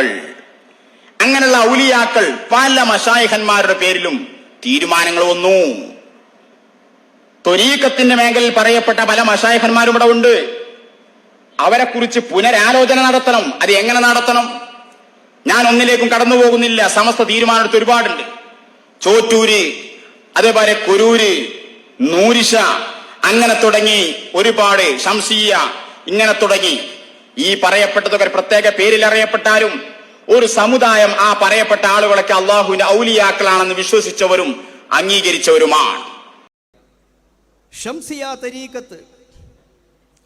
ഔലിയാക്കൾ അങ്ങനെയുള്ള ഔലിയാക്കൾ പല മഷായഹന്മാരുടെ പേരിലും തീരുമാനങ്ങൾ വന്നു. ത്വരീക്കത്തിന്റെ മേഖലയിൽ പറയപ്പെട്ട പല മഷായഹന്മാരും ഇവിടെ ഉണ്ട്. അവരെ കുറിച്ച് പുനരാലോചന നടത്തണം. അത് എങ്ങനെ നടത്തണം? ഞാൻ ഒന്നിലേക്കും കടന്നു പോകുന്നില്ല. സമസ്ത തീരുമാനമെടുത്ത് ഒരുപാടുണ്ട്. ചോറ്റൂര് അതേപോലെ കുരൂര് നൂരിശ അങ്ങനെ തുടങ്ങി ഒരുപാട് ശംസീയ ഇങ്ങനെ തുടങ്ങി. ഈ പറയപ്പെട്ടതൊക്കെ പ്രത്യേക പേരിൽ അറിയപ്പെട്ടാലും ഒരു സമുദായം ആ പറയപ്പെട്ട ആളുകളൊക്കെ അള്ളാഹുവിന്റെ ഔലിയാക്കളാണെന്ന് വിശ്വസിച്ചവരും അംഗീകരിച്ചവരുമാണ്.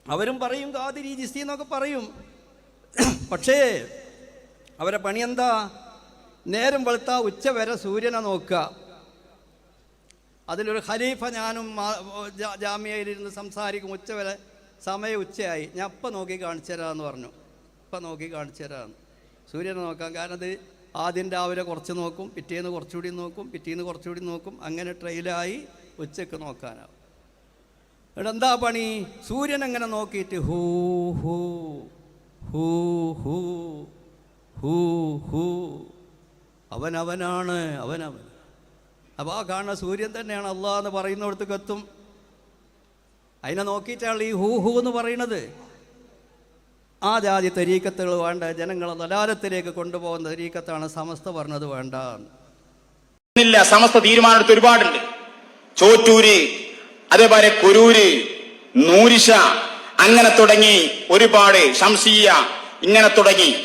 അവരും പറയും കാതിരി ജിസ്തി എന്നൊക്കെ പറയും. പക്ഷേ അവരെ പണി എന്താ? നേരം വെളുത്ത ഉച്ച വരെ സൂര്യനെ നോക്കുക. അതിലൊരു ഖലീഫ ഞാനും ജാമ്യയിലിരുന്ന് സംസാരിക്കും ഉച്ച വരെ. സമയം ഉച്ചയായി. ഞാൻ ഇപ്പം നോക്കി കാണിച്ചു തരാമെന്ന് പറഞ്ഞു. ഇപ്പം നോക്കി കാണിച്ചു തരാമെന്ന് സൂര്യനെ നോക്കാം. കാരണം അത് ആദ്യം രാവിലെ കുറച്ച് നോക്കും പിറ്റേന്ന് കുറച്ചുകൂടി നോക്കും പിറ്റേന്ന് കുറച്ചുകൂടി നോക്കും. അങ്ങനെ ട്രെയിലായി ഉച്ചയ്ക്ക് നോക്കാനാവും. ഇവിടെ എന്താ പണി? സൂര്യൻ അങ്ങനെ നോക്കിയിട്ട് ഹൂ ഹൂ ഹൂ ഹൂ ഹൂ ഹൂ. അവനവനാണ് അവനവൻ. അപ്പോൾ ആ കാണുന്ന സൂര്യൻ തന്നെയാണ് അള്ളാഹ് എന്ന് പറയുന്നിടത്തേക്ക് എത്തും. അതിനെ നോക്കിയിട്ടാണ് ഈ ഹൂ ഹൂ എന്ന് പറയുന്നത്. ആ ജാതി തരീക്കത്തുകൾ വേണ്ട ജനങ്ങളെ നലാലത്തിലേക്ക് കൊണ്ടുപോകുന്ന തരീക്കത്താണ് സമസ്ത പറഞ്ഞത് വേണ്ട. സമസ്ത തീരുമാനമെടുത്ത് ഒരുപാടുണ്ട്. ചോറ്റൂര് അതേപോലെ കുരൂര് നൂരിശ അങ്ങനെ തുടങ്ങി ഒരുപാട് ശംസീയ ഇങ്ങനെ തുടങ്ങി.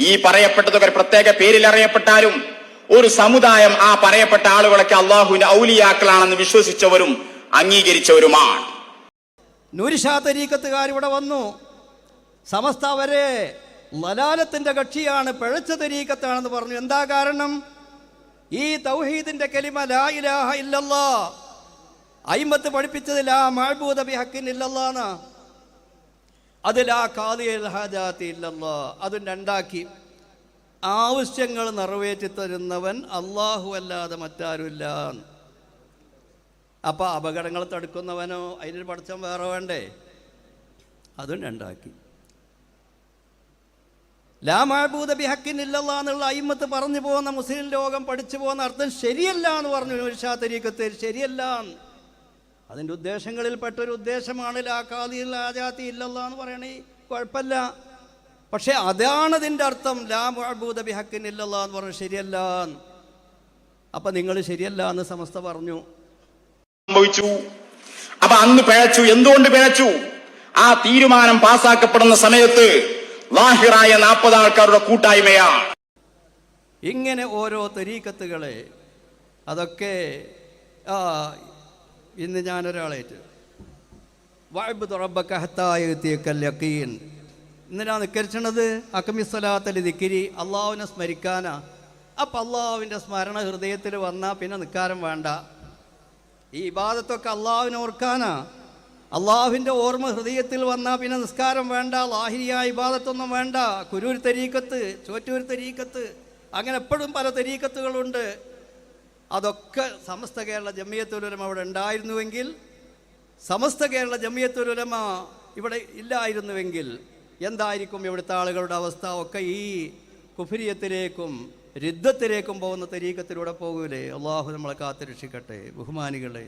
ഈ പറയപ്പെട്ടതൊക്കെ പ്രത്യേക പേരിൽ അറിയപ്പെട്ടാലും ഒരു സമുദായം ആ പറയപ്പെട്ട ആളുകളൊക്കെ അള്ളാഹുവിന്റെ ഔലിയാക്കളാണെന്ന് വിശ്വസിച്ചവരും അംഗീകരിച്ചവരുമാണ്. നൂരിഷാ തരീക്കത്തുകാർ ഇവിടെ വന്നു. സമസ്ത അവരെ ലലാലത്തിന്റെ കക്ഷിയാണ് പിഴച്ച തരീക്കത്താണെന്ന് പറഞ്ഞു. എന്താ കാരണം? ഈ തൗഹീദിന്റെ കലിമ ലാ ഇലാഹ ഇല്ലല്ലാ. അയിമത്ത് പഠിപ്പിച്ചത് ലാ മഅബൂദ ബി ഹക്കിൻ ഇല്ലല്ലാന്ന്. അത് ലാ ഖാദിയൽ ഹാജാത്തി ഇല്ലല്ലാ. അതും രണ്ടാക്കി. ആവശ്യങ്ങൾ നിറവേറ്റി തരുന്നവൻ അള്ളാഹു അല്ലാതെ മറ്റാരുമില്ല അപ്പോൾ അപകടങ്ങൾ തടുക്കുന്നവനോ അതിനൊരു പഠിച്ചം വേറെ വേണ്ടേ? അതും രണ്ടാക്കി. ലാമാഭൂത ബിഹക്കിൻ ഇല്ലല്ല എന്നുള്ള അയിമത്ത് പറഞ്ഞു പോകുന്ന മുസ്ലിം ലോകം പഠിച്ചു പോകുന്ന അർത്ഥം ശരിയല്ല എന്ന് പറഞ്ഞു നൂർഷാ തരീക്കത്തിൽ ശരിയല്ല. അതിന്റെ ഉദ്ദേശങ്ങളിൽപ്പെട്ട ഒരു ഉദ്ദേശമാണ് ലാഖാദി ലാജാത്തി ഇല്ലല്ല എന്ന് പറയണേ. കുഴപ്പമില്ല. പക്ഷേ അതാണ് അതിന്റെ അർത്ഥം. ലാമാഭൂത ബിഹക്കിൻ ഇല്ലല്ലാ എന്ന് പറഞ്ഞു ശരിയല്ല. അപ്പം നിങ്ങൾ ശരിയല്ല എന്ന് സമസ്ത പറഞ്ഞു. സംഭവിച്ചു. അപ്പൊ അന്ന് പിഴച്ചു. എന്തുകൊണ്ട് പിഴച്ചു? ആ തീരുമാനം പാസാക്കപ്പെടുന്ന സമയത്ത് വാഹിറായ നാൽപ്പത് ആൾക്കാരുടെ കൂട്ടായ്മയാണ് ഇങ്ങനെ ഓരോ തെരീക്കത്തുകളെ അതൊക്കെ ഇന്ന് ഞാനൊരാളേറ്റ്. വാഴ്ബ് തുറബക്കഹത്തായത്തീക്കല്ലീൻ ഇന്നലാ നിക്കരിച്ചണത്? അക്കമിസ്വലാത്തലി ദിക്കിരി അള്ളാഹുവിനെ സ്മരിക്കാനാ. അപ്പം അള്ളാഹുവിന്റെ സ്മരണ ഹൃദയത്തിൽ വന്നാൽ പിന്നെ നിൽക്കാരം വേണ്ട. ഈ ഇബാദത്തൊക്കെ അള്ളാഹുവിനെ ഓർക്കാനാ. അള്ളാഹുവിന്റെ ഓർമ്മ ഹൃദയത്തിൽ വന്നാൽ പിന്നെ നിസ്കാരം വേണ്ട ലാഹിരിയായ ഇബാദത്തൊന്നും വേണ്ട. കുരൂർ തരീക്കത്ത് ചോറ്റൂർ തരീക്കത്ത് അങ്ങനെ എപ്പോഴും പല തരീക്കത്തുകളുണ്ട്. അതൊക്കെ സമസ്ത കേരള ജമിയത്തുലമ അവിടെ ഉണ്ടായിരുന്നുവെങ്കിൽ സമസ്ത കേരള ജമിയത്തുലമ ഇവിടെ ഇല്ലായിരുന്നുവെങ്കിൽ എന്തായിരിക്കും ഇവിടുത്തെ ആളുകളുടെ അവസ്ഥ? ഒക്കെ ഈ കുഫിരിയത്തിലേക്കും രുദ്ധത്തിലേക്കും പോകുന്ന തരീക്കത്തിലൂടെ പോകൂലേ? അള്ളാഹു നമ്മളെ കാത്തുരക്ഷിക്കട്ടെ ബഹുമാനികളെ